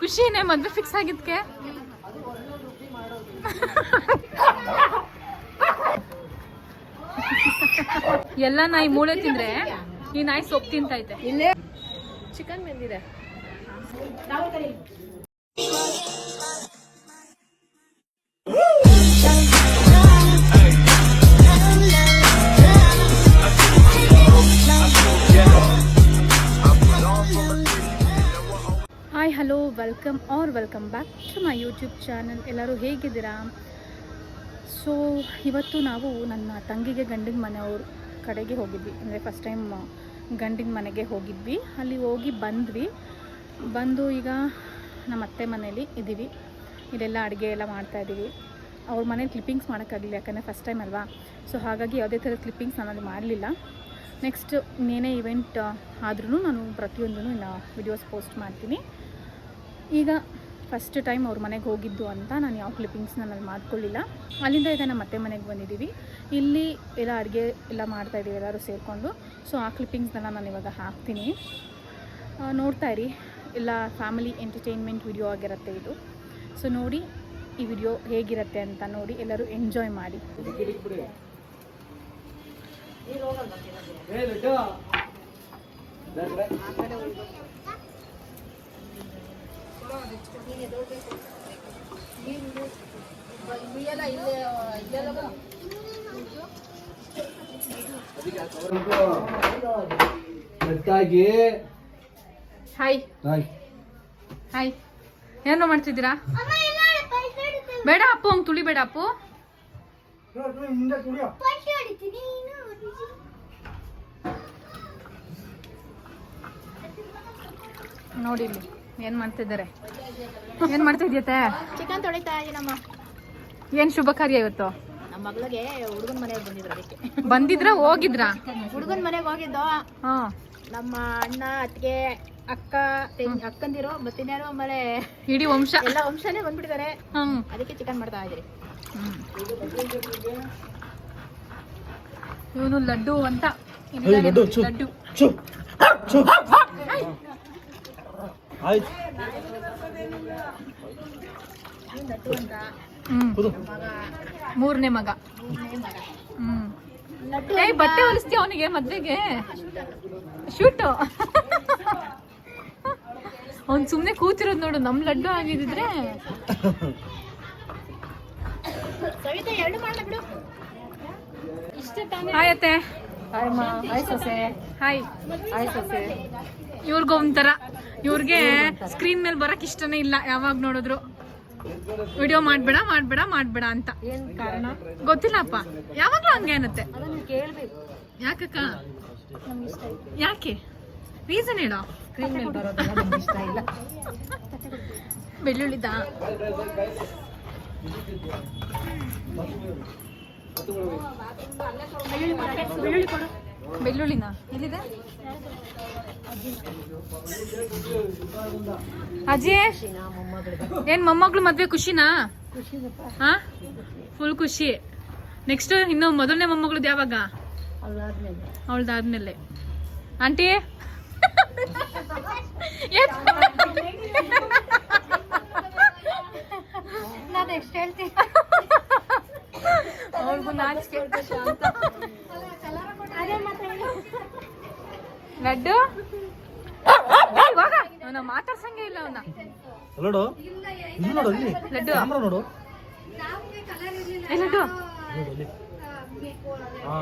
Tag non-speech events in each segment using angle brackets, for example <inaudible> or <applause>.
ಖುಷಿನೇ ಮದ್ವೆ ಫಿಕ್ಸ್ ಆಗಿದ್ಕೆ? ಎಲ್ಲ ನಾಯಿ ಮೂಳೆ ತಿಂದ್ರೆ ಈ ನಾಯಿ ಸೊಪ್ಪು ತಿಂತೈತೆ. ಚಿಕನ್ ಬಂದಿದೆ. Welcome R welcome back to my YouTube channel ಎಲ್ಲರೂ ಹೇಗಿದ್ದೀರಾ? ಸೊ ಇವತ್ತು ನಾವು ನನ್ನ ತಂಗಿಗೆ ಗಂಡಿನ ಮನೆಯವ್ರ ಕಡೆಗೆ ಹೋಗಿದ್ವಿ. ಅಂದರೆ ಫಸ್ಟ್ ಟೈಮ್ ಗಂಡಿನ ಮನೆಗೆ ಹೋಗಿದ್ವಿ. ಅಲ್ಲಿ ಹೋಗಿ ಬಂದ್ವಿ. ಬಂದು ಈಗ ನಮ್ಮ ಅತ್ತೆ ಮನೇಲಿ ಇದ್ದೀವಿ ಇಲ್ಲೆಲ್ಲ ಅಡುಗೆ ಎಲ್ಲ ಮಾಡ್ತಾಯಿದ್ದೀವಿ ಅವ್ರ ಮನೇಲಿ ಕ್ಲಿಪ್ಪಿಂಗ್ಸ್ ಮಾಡೋಕ್ಕಾಗಲಿಲ್ಲ ಯಾಕಂದರೆ ಫಸ್ಟ್ ಟೈಮ್ ಅಲ್ವಾ? ಸೊ ಹಾಗಾಗಿ ಯಾವುದೇ ಥರದ ಕ್ಲಿಪ್ಪಿಂಗ್ಸ್ ನಾನಲ್ಲಿ ಮಾಡಲಿಲ್ಲ. ನೆಕ್ಸ್ಟ್ ಇನ್ನೇನೇ ಇವೆಂಟ್ ಆದ್ರೂ ನಾನು ಪ್ರತಿಯೊಂದೂ ವಿಡಿಯೋಸ್ ಪೋಸ್ಟ್ ಮಾಡ್ತೀನಿ. ಈಗ ಫಸ್ಟ್ ಟೈಮ್ ಅವ್ರ ಮನೆಗೆ ಹೋಗಿದ್ದು ಅಂತ ನಾನು ಯಾವ ಕ್ಲಿಪ್ಪಿಂಗ್ಸ್ನ ನಾನು ಮಾಡ್ಕೊಳ್ಳಿಲ್ಲ ಅಲ್ಲಿಂದ ಈಗ ನಮ್ಮ ಅತ್ತೆ ಮನೆಗೆ ಬಂದಿದ್ದೀವಿ ಇಲ್ಲಿ ಎಲ್ಲ ಅಡುಗೆ ಎಲ್ಲ ಮಾಡ್ತಾಯಿದ್ದೀವಿ ಎಲ್ಲರೂ ಸೇರಿಕೊಂಡು. ಸೊ ಆ ಕ್ಲಿಪ್ಪಿಂಗ್ಸ್ನೆಲ್ಲ ನಾನು ಇವಾಗ ಹಾಕ್ತೀನಿ. ನೋಡ್ತಾ ಇರಿ. ಎಲ್ಲ ಫ್ಯಾಮಿಲಿ ಎಂಟರ್ಟೈನ್ಮೆಂಟ್ ವಿಡಿಯೋ ಆಗಿರುತ್ತೆ ಇದು. ಸೊ ನೋಡಿ ಈ ವಿಡಿಯೋ ಹೇಗಿರುತ್ತೆ ಅಂತ ನೋಡಿ ಎಲ್ಲರೂ ಎಂಜಾಯ್ ಮಾಡಿ. ಹಾಯ್ ಹಾಯ್ ಹಾಯ್ ಏನೋ ಮಾಡ್ತಿದ್ದೀರಾ? ಬೇಡ ಅಪ್ಪು ಹಂಗೆ ತುಳಿಬೇಡ ಅಪ್ಪು. ನೋಡಿ ಇಲ್ಲಿ. ಏನ್ ಮಾಡ್ತಿದ್ದಾರೆ? ಏನ್ ಮಾಡ್ತಾ ಮಾಡ್ತಿದ್ಯತೆ ಚಿಕನ್ ತೊಳಿತಾ ಇದೀನಮ್ಮ. ಏನ್ ಶುಭ ಕಾರ್ಯ ಇವತ್ತು? ನಮ್ಮ ಮಗಳಿಗೆ ಹುಡುಗನ ಮನೆಗೆ ಬಂದಿದ್ರು ಅದಕ್ಕೆ. ಬಂದಿದ್ರ? ಹೋಗಿದ್ರ? ಹುಡುಗನ ಮನೆಗೆ ಹೋಗಿದ್ದು? ಹಾ. ನಮ್ಮ ಅಣ್ಣ ಅತ್ತಿಗೆ ಅಕ್ಕ ತೆಂಗ್- ಅಕ್ಕಂದಿರು ಮತ್ತಿನ್ಯಾರು ಆಮೇಲೆ ಇಡೀ ವಂಶ. ಎಲ್ಲ ವಂಶನೇ ಬಂದ್ಬಿಟ್ಟಿದ್ದಾರೆ. ಹ್ಮ್ ಅದಕ್ಕೆ ಚಿಕನ್ ಮಾಡ್ತಾ ಇದ್ರಿ. ಇವನು ಲಡ್ಡು ಅಂತ. ಲಡ್ಡು, ಆಯ್ತು. ಮೂರನೇ ಮಗ. ಹ್ಮ್. ಬಟ್ಟೆ ಹೊಲಿಸ್ತಿ ಅವನಿಗೆ ಮದ್ವೆಗೆ? ಶೂಟು. ಅವ್ನ್ ಸುಮ್ನೆ ಕೂತಿರೋದ್ ನೋಡು ನಮ್ ಲಡ್ಡು ಆಗಿದ್ರೆ ಹಾಯ್ ಅತ್ತೆ. ಹಾಯ್ ಸೊಸೆ. ಹಾಯ್ ಹಾಯ್ ಸೊಸೆ. ಇವ್ರಿಗ ಒಂಥರ ಇವ್ರಿಗೆ ಸ್ಕ್ರೀನ್ ಮೇಲೆ ಬರಕ್ ಇಷ್ಟನೇ ಇಲ್ಲ. ಯಾವಾಗ ನೋಡಿದ್ರು. ವಿಡಿಯೋ ಮಾಡ್ಬೇಡ ಮಾಡ್ಬೇಡ ಮಾಡ್ಬೇಡ ಅಂತ. ಕಾರಣ? ಗೊತ್ತಿಲ್ಲಪ್ಪ. ಯಾವಾಗ್ಲೂ ಹಂಗೆ ಅನ್ನತ್ತೆ. ಯಾಕಕ್ಕ? ಯಾಕೆ? ರೀಸನ್ ಹೇಳೋ? <laughs> ಬೆಳ್ಳುಳ್ಳಿದ? ಬೆಳ್ಳುಳ್ಳಿ ಕೊಡು. ಬೆಳ್ಳುಳ್ಳಿನ? ಎಲ್ಲಿದೆ? ಮೊಮ್ಮಗಳಿಗೆ ಏನ್ ಮೊಮ್ಮಗಳು ಮದ್ವೆ ಖುಷಿನಾ? ಹಾ? ಫುಲ್ ಖುಷಿ. ನೆಕ್ಸ್ಟ್ ಇನ್ನು ಮೊದಲನೇ ಮೊಮ್ಮಗಳದ್ದು ಯಾವಾಗ? ಅವಳದಾದ್ಮೇಲೆ. ಆಂಟಿ ಅವ್ಳ್ಗೂ ನಾಚಿಕೆ. ಲಡ್ಡು? ಅವನ ಮಾತಾಡ್ಸಂಗೆ ಇಲ್ಲ ಅವನ. ನೋಡು ಇಲ್ಲಿ ನೋಡು ಇಲ್ಲಿ. ಲಡ್ಡು. ಕ್ಯಾಮ್ರಾ ನೋಡು. ಏ ಲಡ್ಡು. ನೋಡು ಅಲ್ಲಿ ಹಾ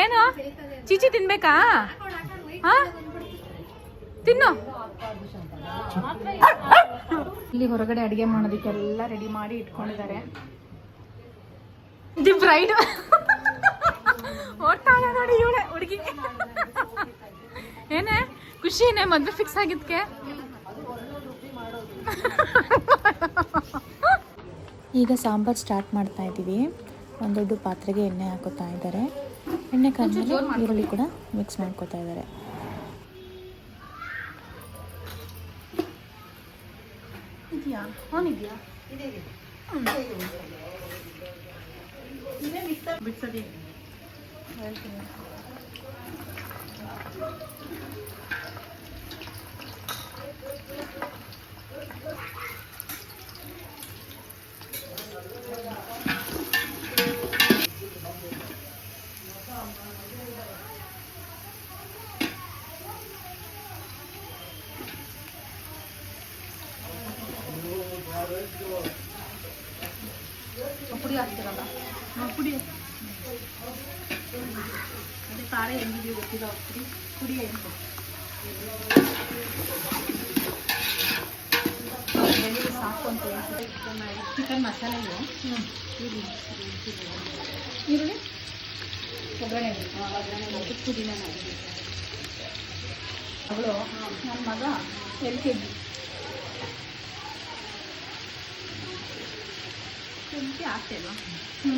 ಏನು? ಚೀಚಿ ತಿನ್ಬೇಕಾ? ಹಾ? ತಿನ್ನು. ಇಲ್ಲಿ ಹೊರಗಡೆ ಅಡಿಗೆ ಮಾಡೋದಕ್ಕೆಲ್ಲ ರೆಡಿ ಮಾಡಿ ಇಟ್ಕೊಂಡಿದ್ದಾರೆ. ದಿ ಬ್ರೈಡ್ ಓಡ್ತಾಳ ನೋಡಿ ಇವಳೆ ಹುಡುಗಿ. ಏನೇ ಖುಷಿನೇ ಮದ್ವೆ ಫಿಕ್ಸ್ ಆಗಿದ್ಕೆ? ಈಗ ಸಾಂಬಾರು ಸ್ಟಾರ್ಟ್ ಮಾಡ್ತಾ ಇದ್ದೀವಿ ಒಂದು ದೊಡ್ಡ ಪಾತ್ರೆಗೆ ಎಣ್ಣೆ ಹಾಕೋತಾ ಇದ್ದಾರೆ. ಎಣ್ಣೆ ಕಾದ್ಮೇಲೆ ಈರುಳ್ಳಿ ಕೂಡ ಮಿಕ್ಸ್ ಮಾಡ್ಕೋತಾ ಇದ್ದಾರೆ. ಇದೆಯಾ? ಆನ್ ಇದೆಯಾ ಬಿಡ್ಸೋದಿ ಹೇಳ್ತೀನಿ ಪುಡಿ ಹಾಕ್ತಿರಲ್ಲ ಪುಡಿ ಖಾರ ಹೆಂಗಿದೆಯೋ ಗೊತ್ತಿಲ್ಲ ಪುಡಿ ಪುಡಿ ಏನು ಸಾಕು ಅಂತ ಚಿಕನ್ ಮಸಾಲೆ ಇದೆ ಈರುಳ್ಳಿ ಒಗ್ಗರಣೆ ಒಗ್ಗರಣೆ ಪುದೀನ ಅವಳು ನನ್ನ ಮಗ ಎಲ್ ಕೆ ಜಿ ಹಾಕ್ತೇವಾ ಹ್ಞೂ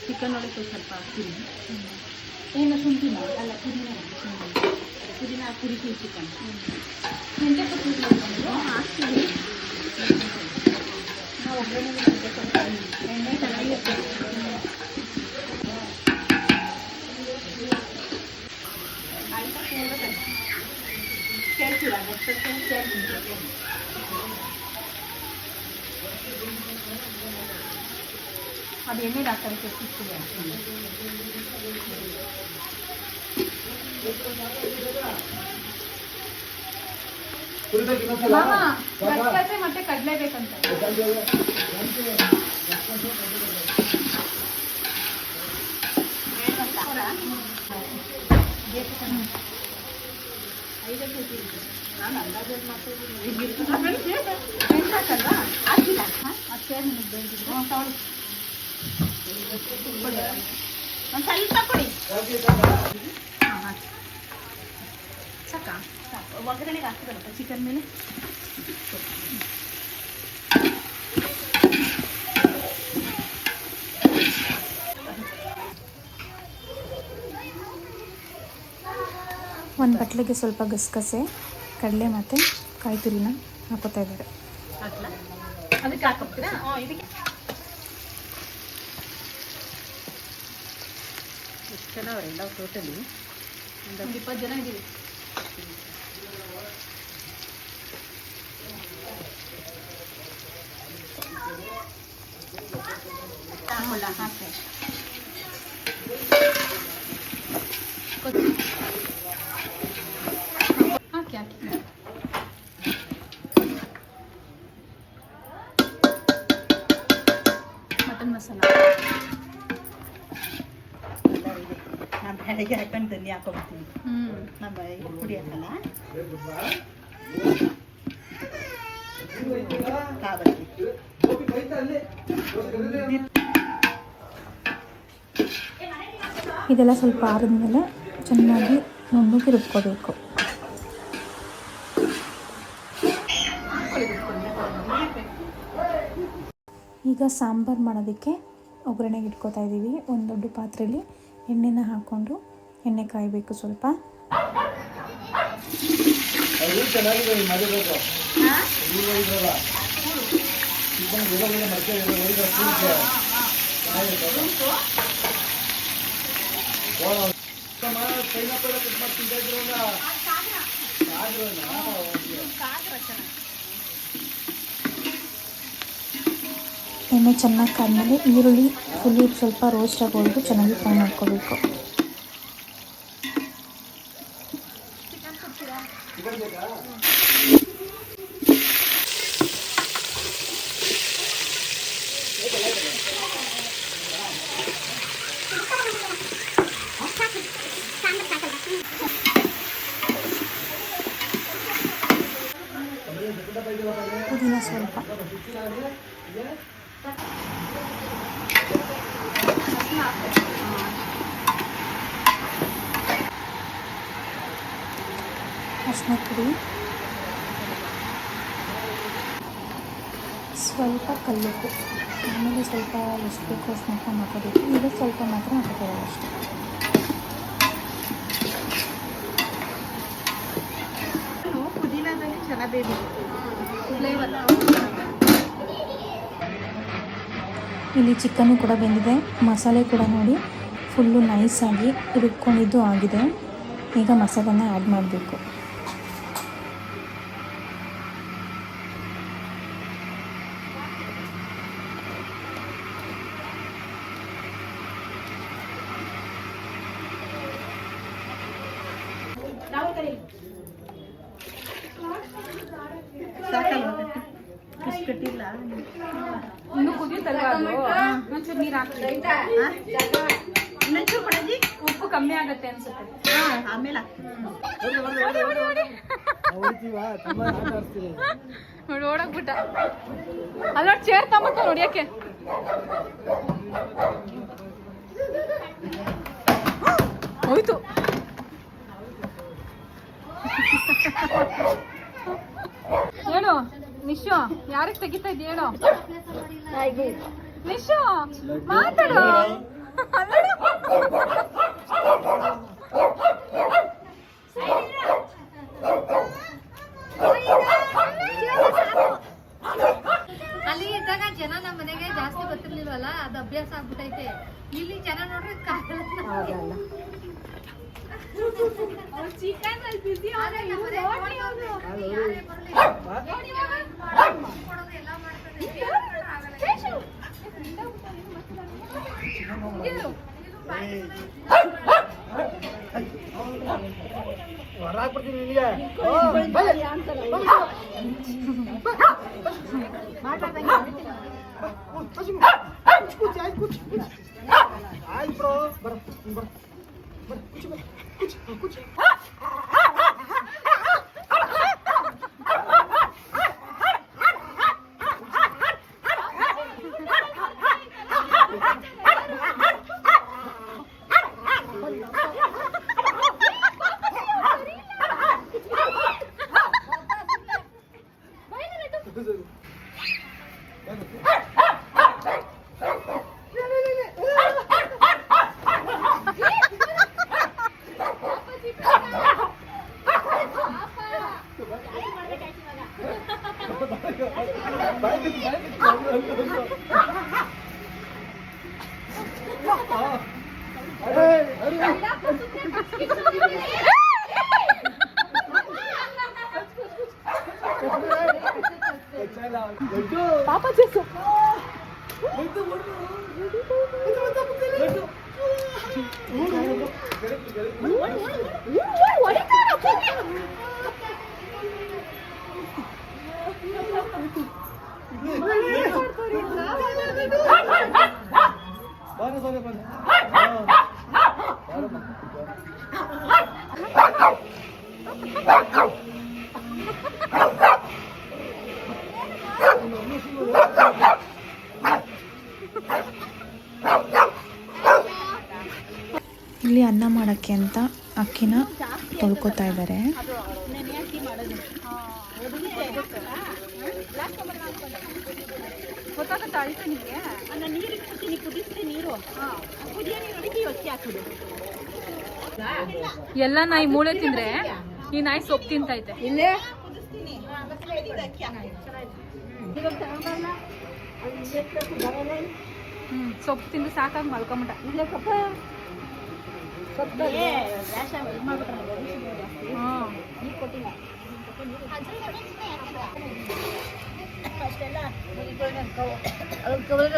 ಚಿಕನ್ ಒಳಗೆ ಸ್ವಲ್ಪ ಹಾಕ್ತೀನಿ ಏನು ಶುಂಠಿನ ಅಲ್ಲ ಪುದೀನ ಪುದೀನ ಕುರಿತೀವಿ ಚಿಕನ್ ಮೆಂತ್ಯ ಸೊಪ್ಪು ಹಾಕ್ತೀವಿ ನಾವು ಒಗ್ಗರಣೆ ಸ್ವಲ್ಪ ಎಣ್ಣೆ ಚೆನ್ನಾಗಿರುತ್ತೆ ಅದು ಎಣ್ಣೆ ಹಾಕ್ತಾರೆ ಕೆತ್ತಿಸ್ತೀವಿ ಮಾಮ ಗಸಗಸೆ ಮತ್ತೆ ಕಡಲೆ ಬೇಕಂತ ಹಾಕಲ್ವಾ ಹಾಕಿಲ್ಲ ಅಷ್ಟೇ ನಿಮಗೆ ಬೇಕಿದ್ರೆ ತಗೊಳ್ಳಿ ಒಂದು ಸ್ವಲ್ಪ ಕೊಡಿ ಹಾಂ ಹಾಂ ಸಾಕಾ ಸಾಕು ಒಗ್ಗರಣೆಗೆ ಹಾಕ್ತಿರಲ್ಲ ಚಿಕನ್ ಮೇಲೆ ಒಂದು ಬಟ್ಲಿಗೆ ಸ್ವಲ್ಪ ಗಸಗಸೆ, ಕಡಲೆ ಮತ್ತು ಕಾಯಿ ತುರಿನ ಹಾಕೋತಾ ಇದ್ದಾರೆ. ಹಾಕ್ಲಾ? ಅದಕ್ಕೆ ಹಾಕೋಗ್ತೀರಾ ಹಾಂ ಇದಕ್ಕೆ ಎಷ್ಟು ಜನ ಅವರೆಲ್ಲ ಟೋಟಲಿ ಒಂದು ಇಪ್ಪತ್ತು ಜನ ಇದ್ದೀವಿ. ಹಾಕೊಳ್ಳ ಹಾಕಿ ಹಾಕಿ ಹಾಕಿ. ಮಟನ್ ಮಸಾಲ. ಬೆಳಗ್ಗೆ ಹಾಕೊಂಡು ತನ್ನಿ ಹಾಕೊಂಡ್ಬಿಡ್ತೀನಿ ಹ್ಞೂ ನಮ್ಮ ಕಾಬತ್ತಿ ಇದೆಲ್ಲ ಸ್ವಲ್ಪ ಆರಿದ್ಮೇಲೆ ಚೆನ್ನಾಗಿ ನುಣ್ಣಗೆ ರುಬ್ಕೋಬೇಕು. ಈಗ ಸಾಂಬಾರು ಮಾಡೋದಕ್ಕೆ ಒಗ್ಗರಣೆಗೆ ಇಟ್ಕೋತಾ ಇದ್ದೀವಿ. ಒಂದು ದೊಡ್ಡ ಪಾತ್ರೆಯಲ್ಲಿ ಎಣ್ಣೆನ ಹಾಕ್ಕೊಂಡು ಎಣ್ಣೆ ಕಾಯಬೇಕು ಸ್ವಲ್ಪ. ಅದು ಚೆನ್ನಾಗಿದೆ ನೀವು ಮಾಡಿಬೇಕು ನೀವು ಇದ್ರಲ್ಲ ಚಿಕನ್ ಎಲ್ಲ ಒಳ್ಳೆ ಮಡಕೆ ಒಳ್ಳೆ ಕೂಡಿಗೆ ಚೆನ್ನಾಗಿರ್ತದೆ ಓ, ಪೈನಾಪಲ್ ಕಟ್ ಮಾಡಿ ತಿಂತಾ ಇದ್ರಲ್ಲ ಕಾಗ್ರನ? ಓಕೆ. ಎಣ್ಣೆ ಚೆನ್ನಾಗಿ ಕಾದ್ಮೇಲೆ ಈರುಳ್ಳಿ ಫುಲ್ಲಿ ಸ್ವಲ್ಪ ರೋಸ್ಟ್ ಆಗೋವರೆಗೂ ಚೆನ್ನಾಗಿ ಫ್ರೈ ಮಾಡ್ಕೋಬೇಕು ಪುದೀನ ಸ್ವಲ್ಪ ಅರಿಶಿನ ಪುಡಿ ಸ್ವಲ್ಪ ಕಲ್ಲುಪ್ಪು ಆಮೇಲೆ ಸ್ವಲ್ಪ ಎಷ್ಟು ಬೇಕು ಅಷ್ಟು ಹಾಕೋಬೇಕು ಈಗ ಸ್ವಲ್ಪ ಮಾತ್ರ ಹಾಕೋಬೋದು ಅಷ್ಟೇ ಪುದೀನದಲ್ಲಿ ಚೆನ್ನಾಗಿ ಇಲ್ಲಿ ಚಿಕನ್ ಕೂಡ ಬೆಂದಿದೆ. ಮಸಾಲೆ ಕೂಡ ನೋಡಿ. ಫುಲ್ಲು ನೈಸಾಗಿ ರುಬ್ಕೊಂಡಿದ್ದು ಆಗಿದೆ. ಈಗ ಮಸಾಲನ ಆ್ಯಡ್ ಮಾಡಬೇಕು. ಸಾಕಲ್ವಾ ಇನ್ನು ಕುದಿಯುತ್ತಲ್ವ ಅದು? ಒಂಚೂರು ನೀರು ಹಾಕ್ತೀನಿ ಉಪ್ಪು ಕಮ್ಮಿ ಆಗತ್ತೆ ಅನ್ಸುತ್ತೆ. ಆಮೇಲೆ. ಆಟ ಆಡ್ತೀವಿ ನೋಡಿ ಓಡಾಕ್ಬಿಟ್ಟ. ಅಲ್ಲ ಚೇರ್ ತಗೊಂಬತ್ತ ನೋಡಿಯಕ್ಕೆ ಹೋಯ್ತು. ಹೇಳು. ನಿಶು ಯಾರಿಗೆ ತೆಗಿತಾ ಇದ್ ಹೇಳು. ನಿಶು ಮಾತಾಡು. ಅಲ್ಲಿ ಇದ್ದಾಗ ಜನ ನಮ್ಮ ಮನೆಗೆ ಜಾಸ್ತಿ ಗೊತ್ತಿರ್ಲಿಲ್ವಲ್ಲ ಅದು ಅಭ್ಯಾಸ ಆಗ್ಬಿಟ್ಟೈತೆ ಇಲ್ಲಿ ಜನ ನೋಡ್ರಿ ಚಿಕನ್ ಅಲ್ಲಿ ಬಿಸಿ ಹೊರಾಕ್ಬಿಡ್ತೀನಿ ನಿನಗೆ ಆಯ್ತು ಬ್ರೋ ಬರ ಬರ ಬರ バイクバイク ಬಾರೆ ಬಾರೆ ಬಾರೆ ಇಲ್ಲಿ ಅನ್ನ ಮಾಡೋಕ್ಕೆ ಅಂತ ಅಕ್ಕಿನ ತೊಳ್ಕೊತಾ ಇದ್ದಾರೆ. ಎಲ್ಲ ನಾಯಿ ಮೂಳೆ ತಿಂದ್ರೆ ಈ ನಾಯಿ ಸೊಪ್ಪು ತಿಂತೈತೆ. ಇಲ್ಲೇ? ಹ್ಮ್ ಸೊಪ್ಪು ತಿಂದು ಸಾಕಾಗಿ ಮಲ್ಕೊಂಬಿಟ್ಟ. ಇಲ್ಲೇ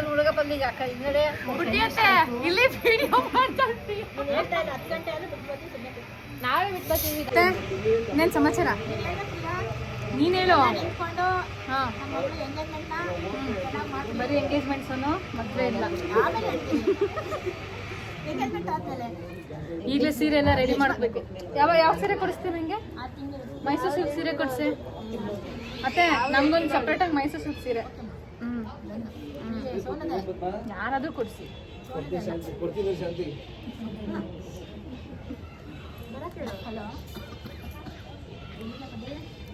ಹುಡುಗ ಬಂದೀಗ ಅಕ್ಕ ಇಲ್ಲಿ ವಿಡಿಯೋ ಮಾಡ್ತಾ. ನಾವೇ ಇನ್ನೇನ್ ಸಮಾಚಾರ? ನೀನ್ ಹೇಳು. ಬರೀ ಎಂಗೇಜ್ಮೆಂಟ್ಸ್ ಮದ್ವೆ ಇಲ್ಲ. ಈಗಲೇ ಸೀರೆ ಎಲ್ಲ ರೆಡಿ ಮಾಡಬೇಕು. ಯಾವ ಯಾವ ಸೀರೆ ಕೊಡಿಸ್ತೀವಿ ನಿಮಗೆ ಮೈಸೂರು ಸಿಲ್ಕ್ ಸೀರೆ ಕೊಡಿಸಿ. ಮತ್ತೆ ನಮ್ಗೊಂದು ಸಪ್ರೇಟಾಗಿ ಮೈಸೂರು ಸಿಲ್ಕ್ ಸೀರೆ. ಹ್ಮ್. ಯಾರಾದ್ರೂ ಕೊಡಿಸಿ.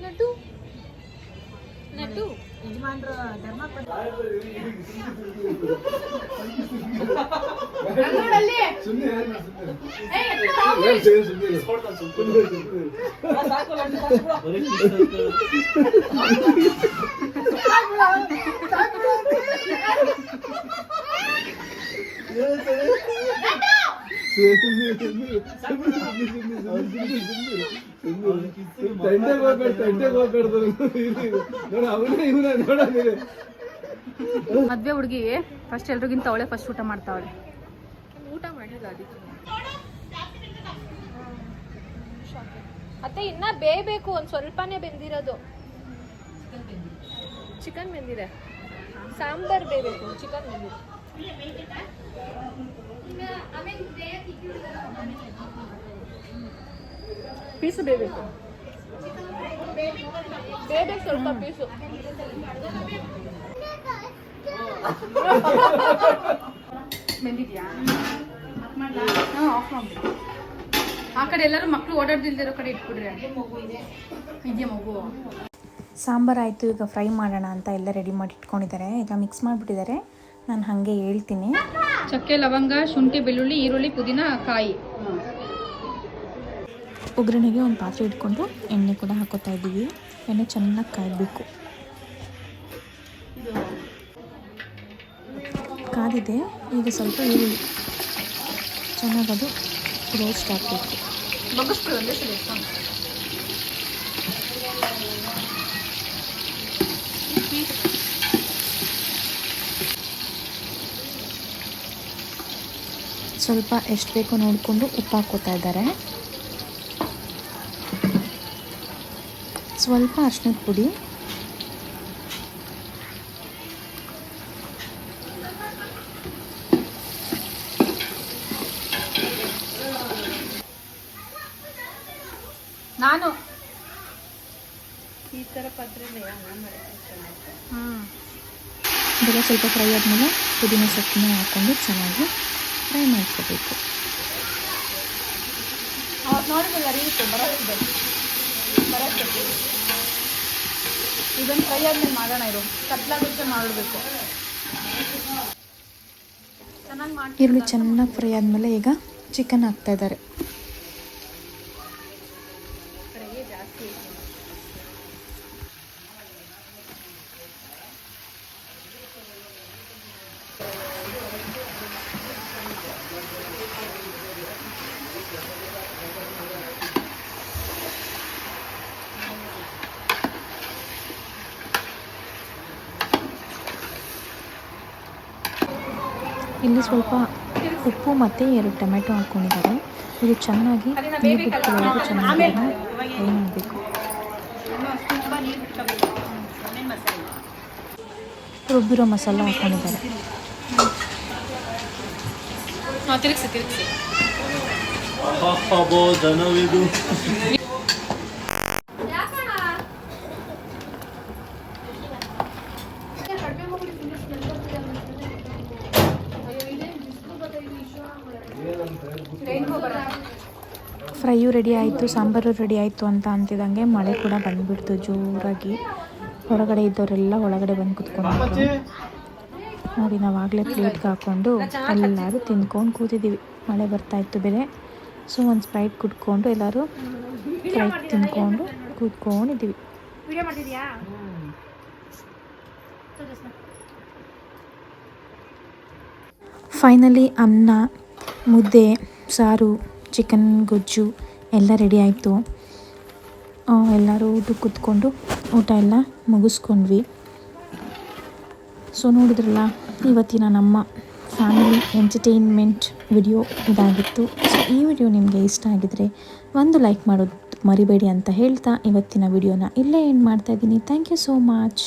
ನಟು. ನಟು. ಯಜಮಾನ್ರು ಧರ್ಮ ಕೊಟ್ಟು ಸುಮ್ಮನೆ ಸುಮ್ಮನೆ ಸುಮ್ಮನೆ ಮದ್ವೆ ಹುಡುಗಿ ಫಸ್ಟ್ ಎಲ್ರಿಗಿಂತ ಅವಳೆ ಫಸ್ಟ್ ಊಟ ಮಾಡ್ತಾವಳೆ. ಊಟ ಅತ್ತೆ, ಇನ್ನ ಬೇಯಬೇಕು, ಒಂದ್ ಸ್ವಲ್ಪನೇ ಬೆಂದಿರೋದು. ಚಿಕನ್ ಬೆಂದಿದೆ. ಸಾಂಬಾರ್ ಬೇಯಬೇಕು ಚಿಕನ್ ಬೆಂದಿದೆ. ಪೀಸು ಬೇಯಬೇಕು ಬೇಯಬೇಕು ಸ್ವಲ್ಪ ಪೀಸು <laughs> ಬೆಂದಿದ್ಯಾ? ಹಾಂ ಆಫ್ ಮಾಡ್ಬಿಡಿ. ಆ ಕಡೆ ಎಲ್ಲರೂ ಮಕ್ಕಳು ಓಡಾಡ್ದಿಲ್ದಿರೋ ಕಡೆ ಇಟ್ಬಿಡ್ರಿ. ಇದೆಯಾ ಮಗು ಸಾಂಬಾರು ಆಯಿತು ಈಗ ಫ್ರೈ ಮಾಡೋಣ ಅಂತ ಎಲ್ಲ ರೆಡಿ ಮಾಡಿ ಇಟ್ಕೊಂಡಿದ್ದಾರೆ ಈಗ ಮಿಕ್ಸ್ ಮಾಡಿಬಿಟ್ಟಿದ್ದಾರೆ. ನಾನು ಹಾಗೆ ಹೇಳ್ತೀನಿ. ಚಕ್ಕೆ ಲವಂಗ ಶುಂಠಿ ಬೆಳ್ಳುಳ್ಳಿ ಈರುಳ್ಳಿ ಪುದೀನ ಕಾಯಿ. ಒಗ್ಗರಣೆಗೆ ಒಂದು ಪಾತ್ರೆ ಇಟ್ಕೊಂಡು ಎಣ್ಣೆ ಕೂಡ ಹಾಕೋತಾ ಇದ್ದೀವಿ. ಎಣ್ಣೆ ಚೆನ್ನಾಗಿ ಕಾಯಬೇಕು. ಕಾದಿದೆ. ಈಗ ಸ್ವಲ್ಪ ಈರುಳ್ಳಿ. ಚೆನ್ನಾಗದು ರೋಸ್ಟ್ ಹಾಕಬೇಕು ಸ್ವಲ್ಪ ಎಷ್ಟು ಬೇಕೋ ನೋಡಿಕೊಂಡು ಉಪ್ಪು ಹಾಕೋತಾ ಇದ್ದಾರೆ. ಸ್ವಲ್ಪ ಅರ್ಶಿನದ ಪುಡಿ. ನಾನು. ಈ ಥರ ಪದ್ರೆ ಹ್ಞೂ ಇದೆಲ್ಲ ಸ್ವಲ್ಪ ಫ್ರೈ ಆದಮೇಲೆ ಪುದೀನ ಸೊಪ್ಪನ್ನ ಹಾಕ್ಕೊಂಡು ಚೆನ್ನಾಗಿ ಫ್ರೈ ಮಾಡ್ಕೋಬೇಕು. ಇದನ್ನು ಫ್ರೈ ಆದ್ಮೇಲೆ ಮಾಡೋಣ ಇರು. ಕತ್ಲಾಗುತ್ತೆ ಮಾಡಬೇಕು. ಚೆನ್ನಾಗಿ ಮಾಡಿ ಈರುಳ್ಳಿ ಚೆನ್ನಾಗಿ ಫ್ರೈ ಆದಮೇಲೆ ಈಗ ಚಿಕನ್ ಹಾಕ್ತಾ ಇದ್ದಾರೆ. ಇಲ್ಲಿ ಸ್ವಲ್ಪ ಉಪ್ಪು ಮತ್ತು ಎರಡು ಟೊಮೆಟೊ ಹಾಕ್ಕೊಂಡಿದ್ದಾರೆ ಇದು ಚೆನ್ನಾಗಿ ನೀರು ಬಿಟ್ಕೊಳ್ಳೋದು ಚೆನ್ನಾಗಿ ಮಾಡಬೇಕು? ರುಬ್ಬಿರೋ ಮಸಾಲ ಹಾಕ್ಕೊಂಡಿದ್ದಾರೆ ತಿರುಗಿಸಿ ತಿರುಗಿಸಿ. ಫ್ರೈಯು ರೆಡಿ ಆಯಿತು ಸಾಂಬಾರು ರೆಡಿ ಆಯಿತು ಅಂತ ಅಂತಿದ್ದಂಗೆ ಮಳೆ ಕೂಡ ಬಂದುಬಿಡ್ತು ಜೋರಾಗಿ. ಹೊರಗಡೆ ಇದ್ದವರೆಲ್ಲ ಒಳಗಡೆ ಬಂದು ಕುತ್ಕೊಂಡ್ಬಿಟ್ರು. ನೋಡಿ ನಾವು ಆಗಲೇ ಪ್ಲೇಟ್ಗೆ ಹಾಕ್ಕೊಂಡು ಎಲ್ಲರೂ ತಿಂದ್ಕೊಂಡು ಕೂತಿದ್ದೀವಿ. ಮಳೆ ಬರ್ತಾ ಇತ್ತು ಬೇರೆ ಸೊ ಒಂದು ಸ್ಪ್ರೈಟ್ ಕುಟ್ಕೊಂಡು ಎಲ್ಲರೂ ಸ್ಪ್ರೈಟ್ ತಿಂದ್ಕೊಂಡು ಕೂತ್ಕೊಂಡಿದ್ದೀವಿ. ಫೈನಲಿ ಅನ್ನ ಮುದ್ದೆ ಸಾರು ಚಿಕನ್ ಗೊಜ್ಜು ಎಲ್ಲ ರೆಡಿ ಆಯಿತು. ಎಲ್ಲರೂ ಊಟಕ್ಕೆ ಕೂತ್ಕೊಂಡು ಊಟ ಎಲ್ಲ ಮುಗಿಸ್ಕೊಂಡ್ವಿ. ಸೊ ನೋಡಿದ್ರಲ್ಲ, ಇವತ್ತಿನ ನಮ್ಮ ಫ್ಯಾಮಿಲಿ ಎಂಟರ್ಟೈನ್ಮೆಂಟ್ ವಿಡಿಯೋ ಇದಾಗಿತ್ತು. ಸೊ ಈ ವಿಡಿಯೋ ನಿಮಗೆ ಇಷ್ಟ ಆಗಿದರೆ ಒಂದು ಲೈಕ್ ಮಾಡೋದು ಮರಿಬೇಡಿ ಅಂತ ಹೇಳ್ತಾ ಇವತ್ತಿನ ವಿಡಿಯೋನ ಇಲ್ಲೇ ಏನು ಮಾಡ್ತಾ ಇದ್ದೀನಿ. Thank you so much